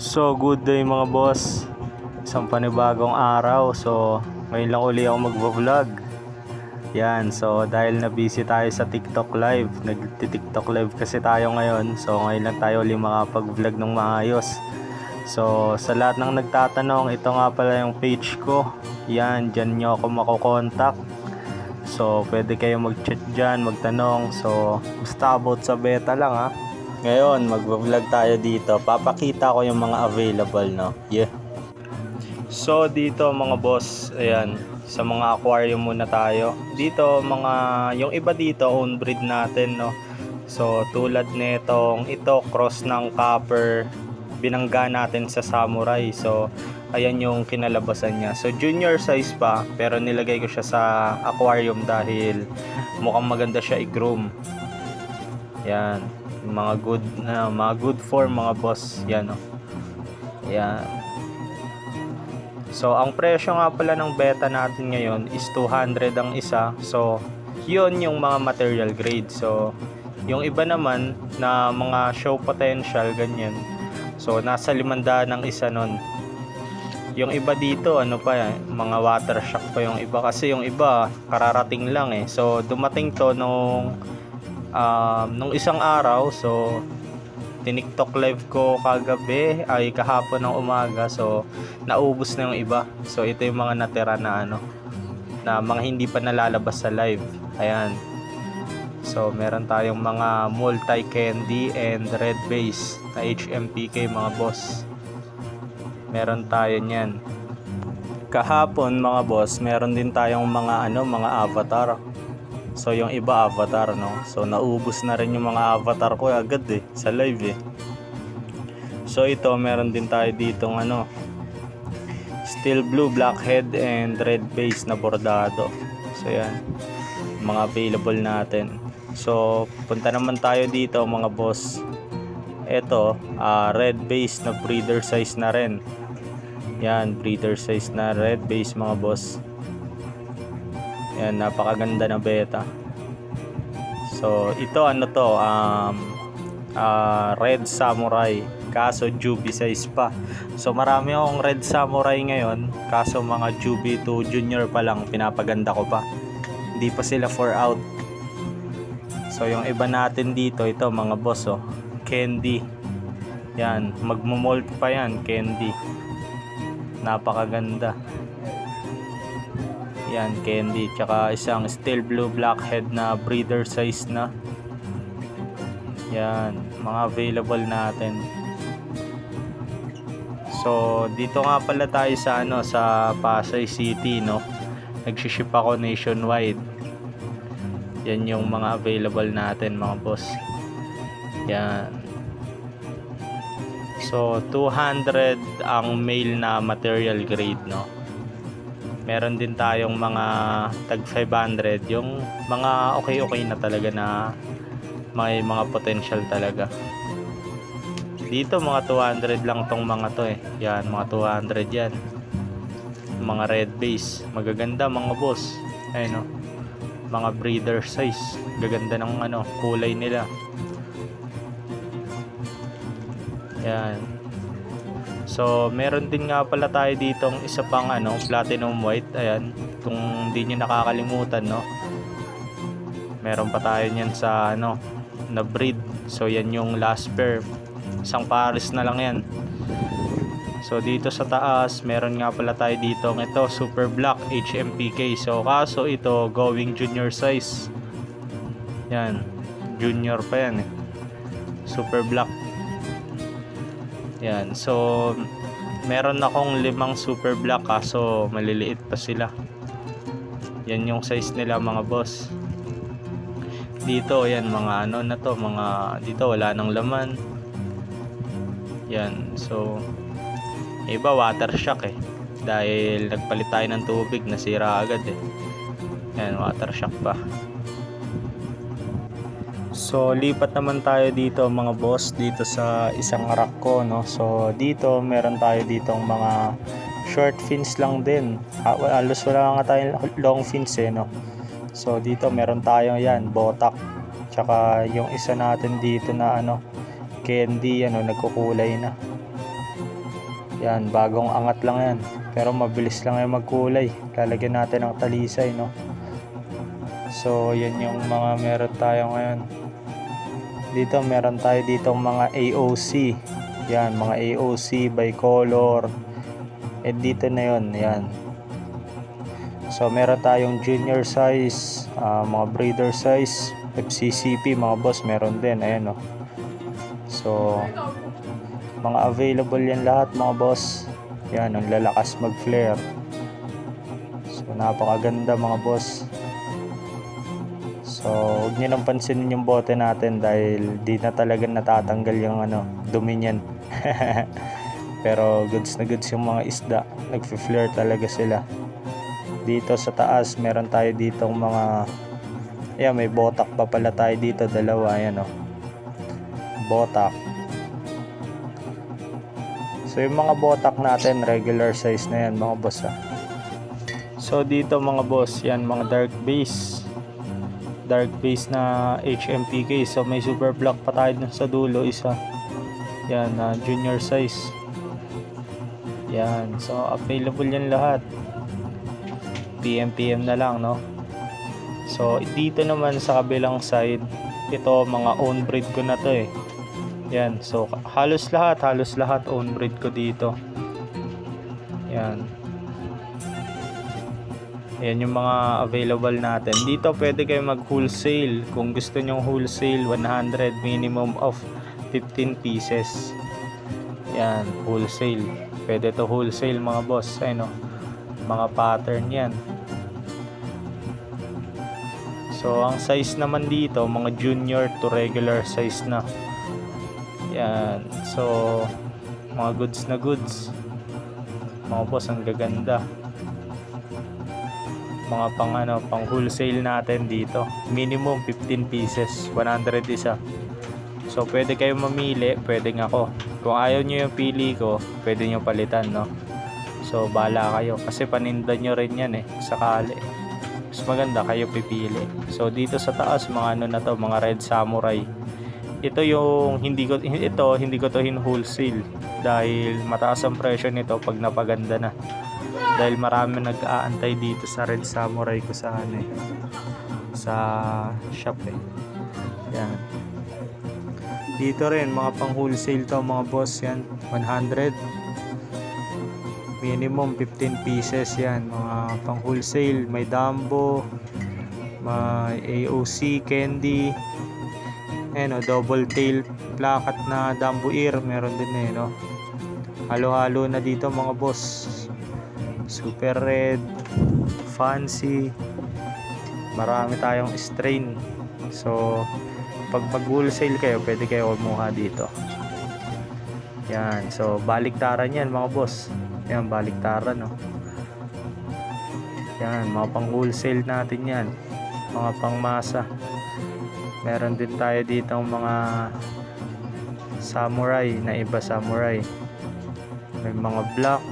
So, good day mga boss. Isang panibagong araw. So, ngayon lang uli ako magvo-vlog. Yan, so dahil na busy tayo sa TikTok live, nagti-TikTok live kasi tayo ngayon. So, ngayon lang tayo uli makapag-vlog ng maayos. So, sa lahat ng nagtatanong, ito nga pala yung page ko. Yan, dyan nyo ako makokontak. So, pwede kayo mag-chat dyan, magtanong. So, basta about sa beta lang ha. Ngayon, magvo-vlog tayo dito. Papakita ko yung mga available, no? Yeah. So, dito mga boss, ayan, sa mga aquarium muna tayo. Dito, mga, yung iba dito, own breed natin, no? So, tulad nitong, ito, cross ng copper, binangga natin sa samurai. So, ayan yung kinalabasan niya. So, junior size pa, pero nilagay ko siya sa aquarium dahil mukhang maganda siya i-groom. Yan. Mga good na mga good form mga boss. Yan oh. Yan. So, ang presyo nga pala ng beta natin ngayon is 200 ang isa. So, yun yung mga material grade. So, yung iba naman na mga show potential, ganyan. So, nasa limandaan ng isa nun. Yung iba dito, ano pa yan, mga water shock pa yung iba. Kasi yung iba, kararating lang eh. So, dumating to nung, um, nung isang araw. So, tiniktok live ko kagabi ay kahapon ng umaga so naubos na yung iba. So ito yung mga natira na ano na mga hindi pa nalalabas sa live. Ayan. So meron tayong mga multi candy and red base na HMPK mga boss. Meron tayo niyan. Kahapon mga boss meron din tayong mga ano mga avatar So yung iba avatar no. So naubos na rin yung mga avatar ko agad eh sa live eh. So ito meron din tayo ditong ano steel blue blackhead and red base na bordado. So yan mga available natin. So punta naman tayo dito mga boss. Ito ah, red base na breeder size na rin. Yan breeder size na red base mga boss. Yan, napakaganda na beta. So, ito ano to, um, ah, Red Samurai. Kaso Juby size pa. So, marami akong Red Samurai ngayon. Kaso mga Juby to Junior pa lang, pinapaganda ko pa. Hindi pa sila 4 out. So, yung iba natin dito, ito mga boss, oh. Candy. Yan, magmumold pa yan, Candy. Napakaganda. Yan, candy. Tsaka isang steel blue blackhead na breeder size na. Yan, mga available natin. So, dito nga pala tayo sa ano sa Pasay City, no. Nagshiship ako nationwide. Yan yung mga available natin, mga boss. Yan. So, 200 ang male na material grade, no meron din tayong mga tag 500 yung mga okay okay na talaga na may mga potential talaga. Dito mga 200 lang tong mga to eh. Yan mga 200 yan. Mga red base. Magaganda mga boss. Ayun no mga breeder size. Gaganda ng ano kulay nila. Yan So, meron din nga pala tayo ditong isa pang ano, platinum white. Ayan, kung hindi nyo nakakalimutan, no. Meron pa tayo niyan sa ano, na breed. So, yan yung last pair. Isang pares na lang yan. So, dito sa taas, meron nga pala tayo dito ito, super black HMPK. So, kaso ito, going junior size. Yan, junior pa yan eh. Super black yan. So, meron akong limang super black kaso maliliit pa sila. Yan yung size nila mga boss. Dito, yan mga ano na to, mga dito wala nang laman. Yan. So, iba water shock eh. Dahil nagpalit tayo ng tubig, nasira agad eh. Yan, water shock pa. So lipat naman tayo dito mga boss dito sa isang rack ko no. So dito meron tayo ditong mga short fins lang din. Ha- Halos wala nga tayong long fins eh no. So dito meron tayo yan, botak. Tsaka yung isa natin dito na ano, candy ano nagkukulay na. Yan, bagong angat lang yan. Pero mabilis lang yan magkulay. Lalagyan natin ng talisay, no? So, yan yung mga meron tayo ngayon. Dito, meron tayo dito mga AOC. Yan, mga AOC, bicolor. Eh, dito na yon yan. So, meron tayong junior size, ah, mga breeder size, FCCP, mga boss, meron din. Ayan, no? So, mga available yan lahat mga boss yan ang lalakas mag flare so napakaganda mga boss so huwag nyo nang pansinin yung bote natin dahil di na talaga natatanggal yung ano dumi pero goods na goods yung mga isda. Nag flare talaga sila. Dito sa taas meron tayo ditong mga yan may botak pa pala tayo dito dalawa yan o botak. So yung mga botak natin, regular size na yan mga boss ha. So dito mga boss, yan mga dark base. Dark base na HMPK. So may super block pa tayo dun sa dulo isa. Yan, na junior size. Yan, so available yan lahat. PM PM na lang no. So dito naman sa kabilang side, ito mga own breed ko na to eh. Yan, so halos lahat, halos lahat own breed ko dito. Yan. Yan yung mga available natin. Dito pwede kayo mag wholesale. Kung gusto nyo wholesale, 100 minimum of 15 pieces. Yan, wholesale. Pwede to wholesale mga boss. Ayun, no? mga pattern yan. So, ang size naman dito, mga junior to regular size na. Yan. So, mga goods na goods. Mga boss, ang gaganda. Mga pang ano, pang wholesale natin dito. Minimum 15 pieces, 100 isa. So, pwede kayo mamili, pwede nga ako. Kung ayaw nyo yung pili ko, pwede nyo palitan, no? So, bala kayo. Kasi paninda nyo rin yan eh, sakali. Mas maganda kayo pipili. So, dito sa taas, mga ano na to, mga red samurai ito yung hindi ko ito hindi ko to hin wholesale dahil mataas ang presyo nito pag napaganda na dahil marami nag-aantay dito sa Red Samurai ko sa ano eh, sa shop eh yan dito rin mga pang wholesale to mga boss yan 100 minimum 15 pieces yan mga pang wholesale may Dambo may AOC candy Ayan o, double tail plakat na Dumbo ear. Meron din eh, no? Halo-halo na dito mga boss. Super red, fancy. Marami tayong strain. So, pag mag-wholesale kayo, pwede kayo kumuha dito. Yan. So, baliktaran yan mga boss. Yan, baliktaran, no? Yan, mga pang wholesale natin yan. Mga pang masa meron din tayo dito mga samurai na iba samurai may mga black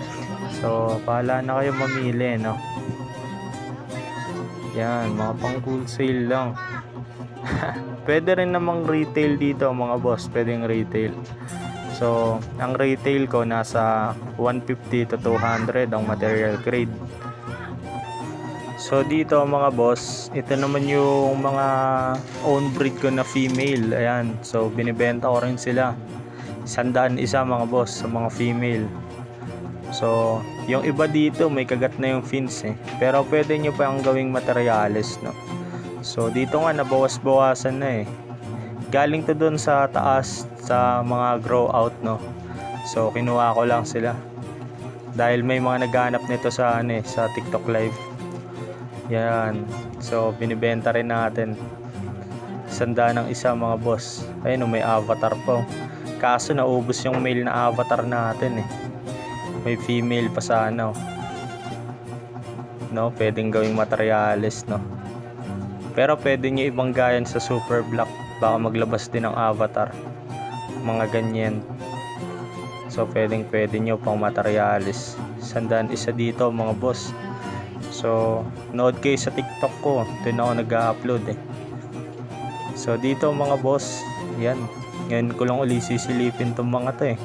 so pahala na kayo mamili no yan mga pang wholesale lang pwede rin namang retail dito mga boss pwedeng retail so ang retail ko nasa 150 to 200 ang material grade So dito mga boss, ito naman yung mga own breed ko na female. Ayan, so binibenta ko rin sila. Sandaan isa mga boss sa mga female. So, yung iba dito may kagat na yung fins eh. Pero pwede nyo pa ang gawing materyales, no? So, dito nga nabawas-bawasan na eh. Galing to doon sa taas sa mga grow out, no? So, kinuha ko lang sila. Dahil may mga naghanap nito sa ano eh, sa TikTok live. Yan. So, binibenta rin natin. Sanda ng isa mga boss. Ayun, oh, may avatar po. Kaso naubos yung male na avatar natin eh. May female pa sana. Oh. No, pwedeng gawing materialis, no. Pero pwede nyo ibang gayan sa super black. Baka maglabas din ng avatar. Mga ganyan. So, pwedeng pwede nyo pang materialis. Sandaan isa dito mga boss. So, nood kayo sa TikTok ko. Doon ako nag-upload eh. So, dito mga boss, yan. Ngayon ko lang uli sisilipin tong mga to eh.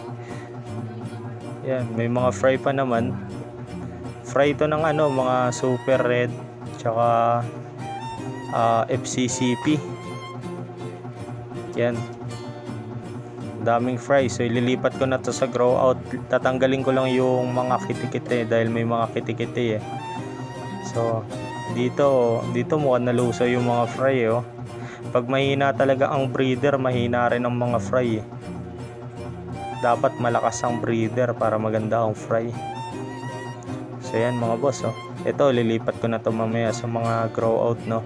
Yan, may mga fry pa naman. Fry ito ng ano, mga super red, tsaka ah, FCCP. Yan. Daming fry. So, ililipat ko na to sa grow out. Tatanggalin ko lang yung mga kitikite dahil may mga kitikite eh. So, dito, dito mukhang naluso yung mga fry eh, oh. Pag mahina talaga ang breeder, mahina rin ang mga fry eh. Dapat malakas ang breeder para maganda ang fry. So yan mga boss oh. Ito lilipat ko na to mamaya sa mga grow out no.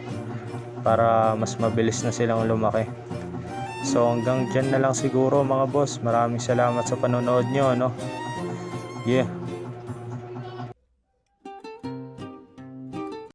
Para mas mabilis na silang lumaki. So hanggang dyan na lang siguro mga boss. Maraming salamat sa panonood nyo no. Yeah.